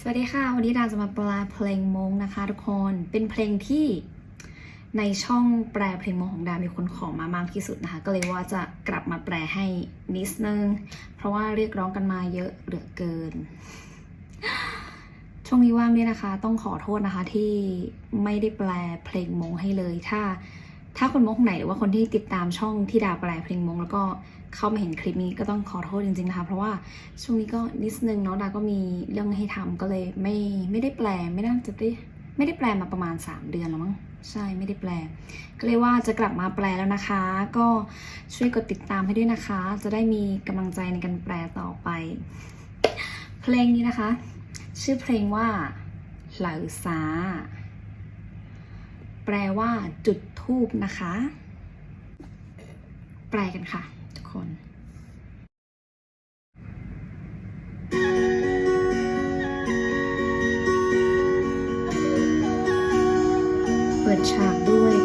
สวัสดีค่ะ วันนี้ดาจะมาแปลเพลงมงนะคะ ทุกคนเป็นเพลงที่ในช่องแปลเพลงมงของดา มีคนขอมามากที่สุดนะคะ ก็เลยว่าจะกลับมาแปลให้นิดนึง เพราะว่าเรียกร้องกันมาเยอะเหลือเกิน ช่วงนี้ว่างเนี่ยนะคะ ต้องขอโทษนะคะที่ไม่ได้แปลเพลงมงให้เลยถ้า ถ้าคนมงคนไหนหรือว่าคนที่ติดตามช่องที่ดาแปลเพลงมง แล้วก็เข้ามาเห็นคลิปนี้ก็ต้องขอโทษจริงๆนะคะ เพราะว่าช่วงนี้ก็นิดนึงเนาะดาก็มีเรื่องให้ทำก็เลยไม่ไม่ได้แปลไม่น่าจะได้ไม่ได้แปลมาประมาณ 3 เดือนแล้วมั้งใช่ไม่ได้แปล ก็เลยว่าจะกลับมาแปลแล้วนะคะ ก็ช่วยกดติดตามให้ด้วยนะคะ จะได้มีกำลังใจในการแปลต่อไป เพลงนี้นะคะ ชื่อเพลงว่าเหล่าซา แปลว่าจุดทูบนะคะ แปลกันค่ะ ทุกคน เปิดฉากด้วย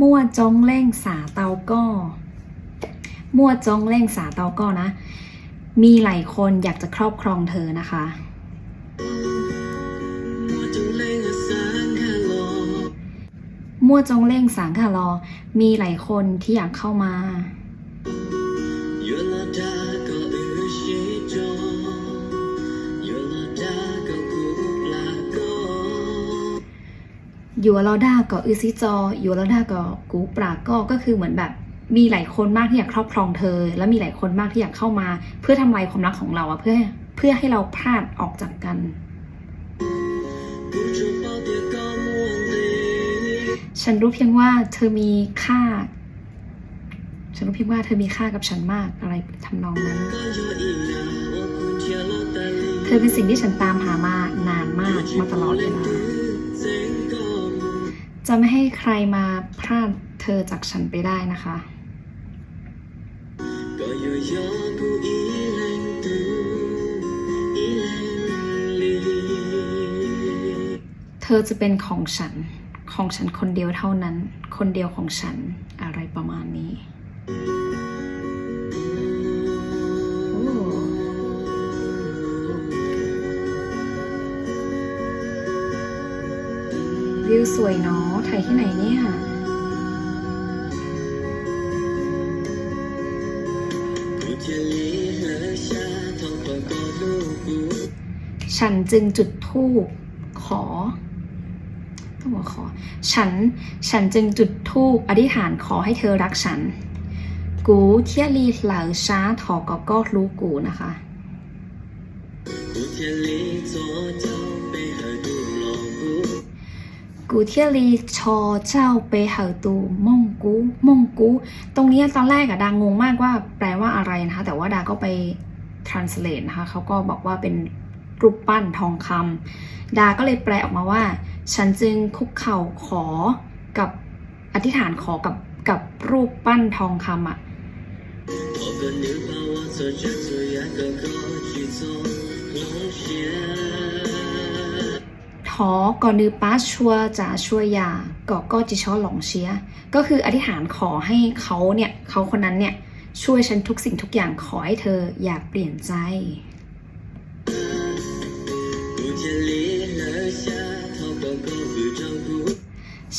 มั่วจงเล่งสาเตาก็มั่วจงเล่งสาเตาก็นะ มีหลายคนอยากจะครอบครองเธอนะคะมั่วจงเล่งสางคารอ มีหลายคนที่อยากเข้ามา อยู่ลอด้าก็อือซิจออยู่ลอด้าก็กูปราก็ก็คือเหมือนแบบมีหลายคนมากที่อยากครอบครองเธอ และมีหลายคนมากที่อยากเข้ามา เพื่อทำลายความรักของเราอะเพื่อเพื่อให้เราพลาดออกจากกัน ฉันรู้เพียงว่าเธอมีค่า ฉันรู้เพียงว่าเธอมีค่ากับฉันมากอะไรทำนองนั้น เธอเป็นสิ่งที่ฉันตามหามานานมากมาตลอดเวลา จะไม่ให้ใครมาพรากเธอจากฉันไปได้นะคะเธอจะเป็นของฉัน ของฉันคนเดียวเท่านั้น คนเดียวของฉัน วิวสวยเนาะถ่ายที่ไหนเนี่ยฉันจึงจุดธูปขอต้องบอกขอ ฉัน ฉันจึงจุดธูปอธิษฐานขอให้เธอรักฉัน กูเทียรีเหล่าช้าถอกก็รู้กูนะคะกูเทียรี กูเทียรีชอเจ้าไปเหอตูมงกูมงกู ตรงนี้ตอนแรกอะดางงมากว่าแปลว่าอะไรนะคะ แต่ว่าดาก็ไป translate นะคะเขาก็บอกว่าเป็นรูปปั้นทองคำดาก็เลยแปลออกมาว่า ฉันจึงคุกเข่าขอกับอธิษฐานขอกับกับรูปปั้นทองคำอะ ถอก่อนือป้าชัวจะช่วยยาก็ก็จิชอหลงเชีย ก็คืออธิษฐานขอให้เขาเนี่ยเขาคนนั้นเนี่ยช่วยฉันทุกสิ่งทุกอย่างขอให้เธออย่าเปลี่ยนใจ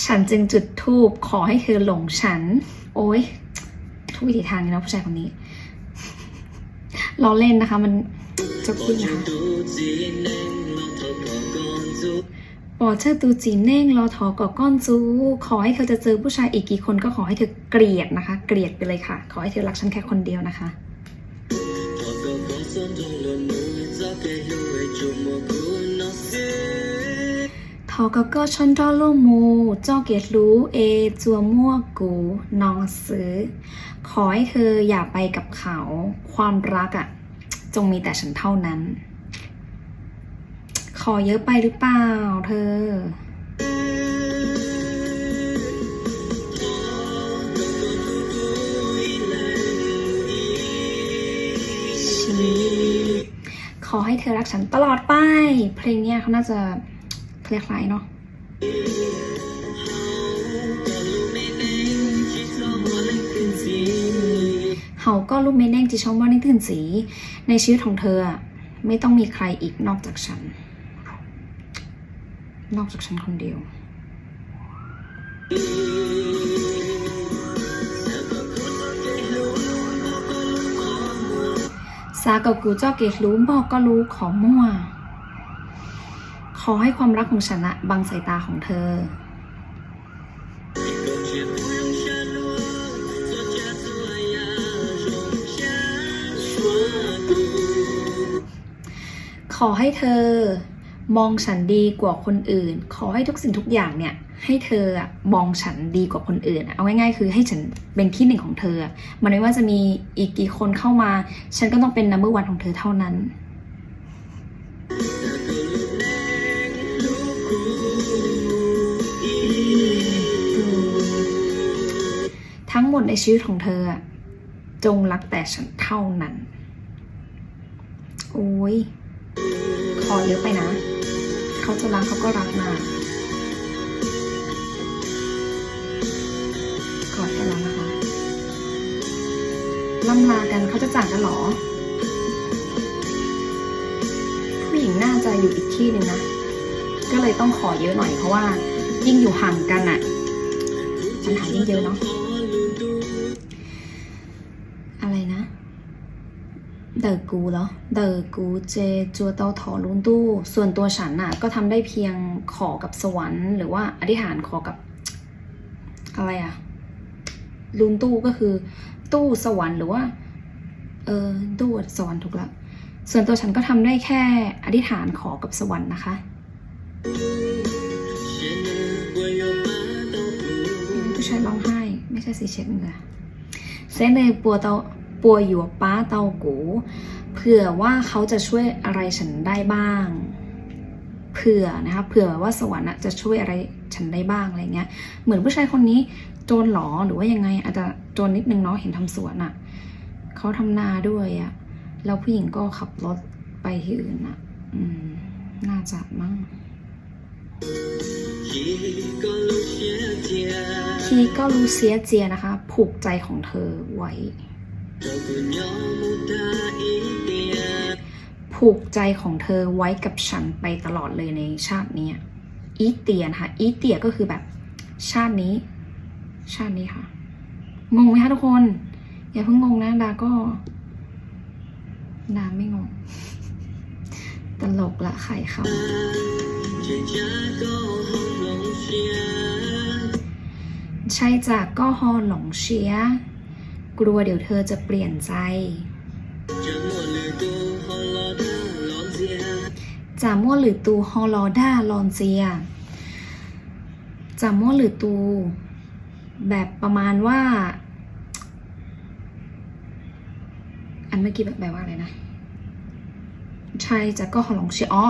ฉันจึงจุดธูปขอให้เธอหลงฉัน โอ้ยทุกวิถีทางเลยนะผู้ชายคนนี้ล้อเล่นนะคะมันจะพูดนะคะ ปอเชอร์ตูจีเน่งรอทอก่อก้อนจูขอให้เธอจะเจอผู้ชายอีกกี่คนก็ขอให้เธอเกลียดนะคะ เกลียดไปเลยค่ะ ขอให้เธอรักฉันแค่คนเดียวนะคะทอก็ก็ชอนดอโลมูจ้าเกตรู้เอจัวมั่วกูนองซื้อ ขอให้เธออย่าไปกับเขา ความรักอะ่ะ จงมีแต่ฉันเท่านั้น ขอเยอะไปหรือเปล่าเธอ ขอให้เธอรักฉันตลอดไป เพลงเนี้ยเขาน่าจะคล้ายๆเนาะเขาก็ลูกเมนแดงที่ชมว่าในตื่นสี ในชีวิตของเธอ ไม่ต้องมีใครอีกนอกจากฉัน นอกจากฉันคนเดียวซากับกูเจ้าเกตรู้บอกก็รู้ขอมั่ว ขอให้ความรักของฉันะบังสายตาของเธอ ขอให้เธอ มองฉันดีกว่าคนอื่น ขอให้ทุกสิ่งทุกอย่างเนี่ย ให้เธอมองฉันดีกว่าคนอื่น เอาง่ายๆ คือให้ฉันเป็นที่หนึ่งของเธอ มันไม่ว่าจะมีอีกกี่คนเข้ามา ฉันก็ต้องเป็นนัมเบอร์วันของเธอเท่านั้นทั้งหมดในชีวิตของเธอ จงรักแต่ฉันเท่านั้น โอ้ย ขอเยอะไปนะ เขาจะรักเขาก็รักมากอดกันแล้วนะคะล่ำลากันเขาจะจากกันหรอ ผู้หญิงน่าจะอยู่อีกที่หนึ่งนะ ก็เลยต้องขอเยอะหน่อยเพราะว่า ยิ่งอยู่ห่างกันอะปัญหายิ่งเยอะเนาะ ดอกูเหรอเดอกูเจจัวเตาถอลุนตู้ ส่วนตัวฉันน่ะ ก็ทำได้เพียงขอกับสวรรค์ หรือว่าอธิษฐานขอกับ อะไรอะลุนตู้ก็คือ ตู้สวรรค์หรือว่า เออตู้สวรรค์ถูกละส่วนตัวฉันก็ทำได้แค่อธิษฐานขอกับสวรรค์นะคะผู้ชายร้องไห้ ไม่ใช่สีเช็ดเหงื่อเซนเนยปัวเตา ปัวอยู่ป้าเตากูเผื่อว่าเขาจะช่วยอะไรฉันได้บ้าง เผื่อนะคะเผื่อว่าสวรรค์อะจะช่วยอะไรฉันได้บ้างอะไรเงี้ย เหมือนผู้ชายคนนี้โจรหรอหรือว่ายังไง อาจจะโจรนิดนึงเนาะเห็นทำสวนอะเขาทำนาด้วยอะแล้วผู้หญิงก็ขับรถไปที่อื่นอะอืมน่าจะมั้งคีก็รู้เสียเจียนะคะ ผูกใจของเธอไว้ ผูกใจของเธอไว้กับฉันไปตลอดเลยในชาตินี้อีเตียนะคะอีเตียก็คือแบบชาตินี้ ชาตินี้ค่ะ งงไหมคะทุกคน อย่าเพิ่งงงนะดาก็ดาไม่งง ตลกละไข่เขาใช่จากก็ฮอหลงเชีย กลัวเดี๋ยวเธอจะเปลี่ยนใจจามัวหรือตูฮอลอด้าลอนเซียจามัวหรือตู แบบประมาณว่า อันเมื่อกี้แบบแปลว่าอะไรนะ ใช่จากก็ฮอหลงเชียอ๋อ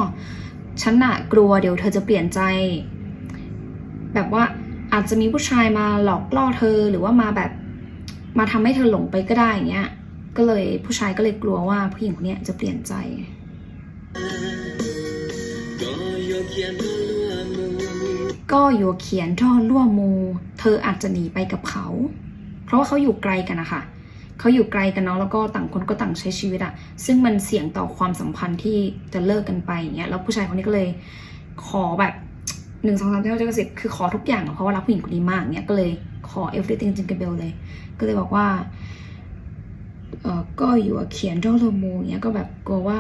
ฉันน่ะกลัวเดี๋ยวเธอจะเปลี่ยนใจ แบบว่าอาจจะมีผู้ชายมาหลอกล่อเธอหรือว่ามาแบบ มาทำให้เธอหลงไปก็ได้อย่างเงี้ย ก็เลยผู้ชายก็เลยกลัวว่าผู้หญิงคนนี้จะเปลี่ยนใจก็อยู่เขียนท่อร่วมมู เธออาจจะหนีไปกับเขา เพราะว่าเขาอยู่ไกลกันนะคะเขาอยู่ไกลกันเนาะแล้วก็ต่างคนก็ต่างใช้ชีวิตอะซึ่งมันเสี่ยงต่อความสัมพันธ์ที่จะเลิกกันไปอย่างเงี้ยแล้วผู้ชายคนนี้ก็เลยขอแบบหนึ่งสองสามเท่าเจ้าสิบคือขอทุกอย่างเพราะว่ารักผู้หญิงคนนี้มากเนี่ยก็เลย ขอ everything จิงกับเบลเลย ก็เลยบอกว่าเออก็อยู่เขียนโจโลมูเนี้ยก็แบบกลัวว่า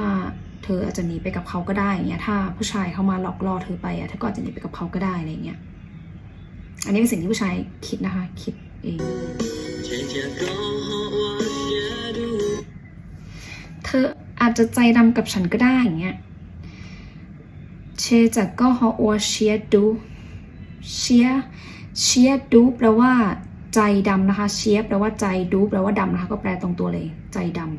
เธออาจจะหนีไปกับเขาก็ได้เงี้ยถ้าผู้ชายเข้ามาหลอกล่อเธอไปอะเธอก็อาจจะหนีไปกับเขาก็ได้อะไรเงี้ยอันนี้เป็นสิ่งที่ผู้ชายคิดนะคะ คิดเองเธออาจจะใจดำกับฉันก็ได้อย่างเงี้ยเชจากก็ฮออเชียดู เชียเชียดูแปลว่าใจดำนะคะ เชียแปลว่าใจดูแปลว่าดำนะคะ ก็แปลตรงตัวเลย ใจดำ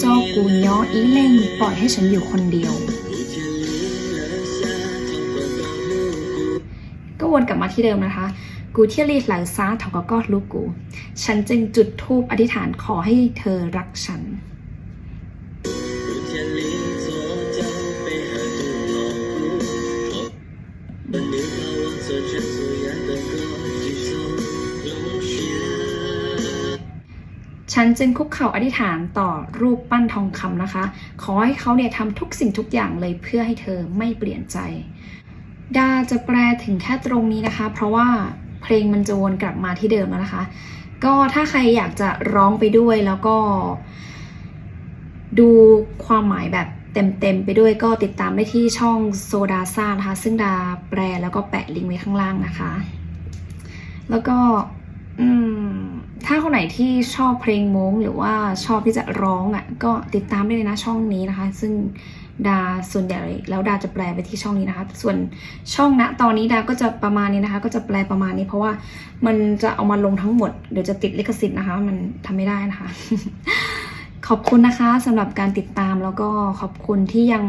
เจ้ากูย้ออีเล่งปล่อยให้ฉันอยู่คนเดียว ก็วนกลับมาที่เดิมนะคะกูเที่ยรีหลังซาถาก็กอดลูกกู ฉันจึงจุดธูปอธิษฐานขอให้เธอรักฉัน ฉันจึงคุกเข่าอธิษฐานต่อรูปปั้นทองคำนะคะ ขอให้เขาเนี่ยทำทุกสิ่งทุกอย่างเลยเพื่อให้เธอไม่เปลี่ยนใจ ดาจะแปลถึงแค่ตรงนี้นะคะ เพราะว่าเพลงมันจะวนกลับมาที่เดิมแล้วนะคะ ก็ถ้าใครอยากจะร้องไปด้วยแล้วก็ ดูความหมายแบบเต็ม ๆ ไปด้วยก็ติดตามได้ที่ช่องโซดาซ่านะคะ ซึ่งดาแปลแล้วก็แปะลิงก์ไว้ข้างล่างนะคะ แล้วก็ อืมถ้าคนไหนที่ชอบเพลงโม้งหรือว่าชอบที่จะร้องอะ ก็ติดตามได้เลยนะช่องนี้นะคะ ซึ่งดาส่วนใหญ่แล้วดาจะแปลไปที่ช่องนี้นะคะ ส่วนช่องณตอนนี้ดาก็จะประมาณนี้นะคะ ก็จะแปลประมาณนี้เพราะว่ามันจะเอามาลงทั้งหมดเดี๋ยวจะติดลิขสิทธิ์นะคะ มันทำไม่ได้นะคะ ขอบคุณนะคะสำหรับการติดตามแล้วก็ขอบคุณที่ยัง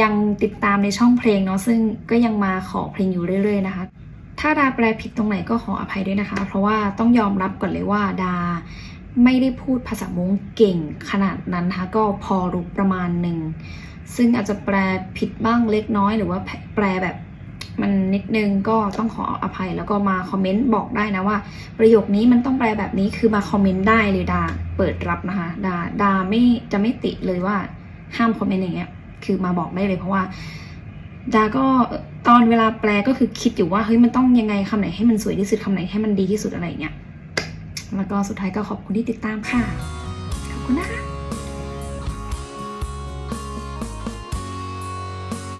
ยังติดตามในช่องเพลงเนาะซึ่งก็ยังมาขอเพลงอยู่เรื่อย ๆ นะคะ ถ้าดาแปลผิดตรงไหนก็ขออภัยด้วยนะคะ เพราะว่าต้องยอมรับก่อนเลยว่าดาไม่ได้พูดภาษามงเก่งขนาดนั้นนะคะก็พอรู้ประมาณหนึ่ง ซึ่งอาจจะแปลผิดบ้างเล็กน้อย หรือว่าแปลแบบมันนิดนึงก็ต้องขออภัยแล้วก็มาคอมเมนต์บอกได้นะว่า ประโยคนี้มันต้องแปลแบบนี้คือมาคอมเมนต์ได้เลยดาเปิดรับนะคะดาดาไม่จะไม่ติเลยว่าห้ามคอมเมนต์อย่างเงี้ยคือมาบอกได้เลยเพราะว่า ดาก็ตอนเวลาแปลก็คือคิดอยู่ว่าเฮ้ยมันต้องยังไงคำไหนให้มันสวยที่สุดคำไหนให้มันดีที่สุดอะไรเงี้ยแล้วก็สุดท้ายก็ขอบคุณที่ติดตามค่ะขอบคุณนะคะ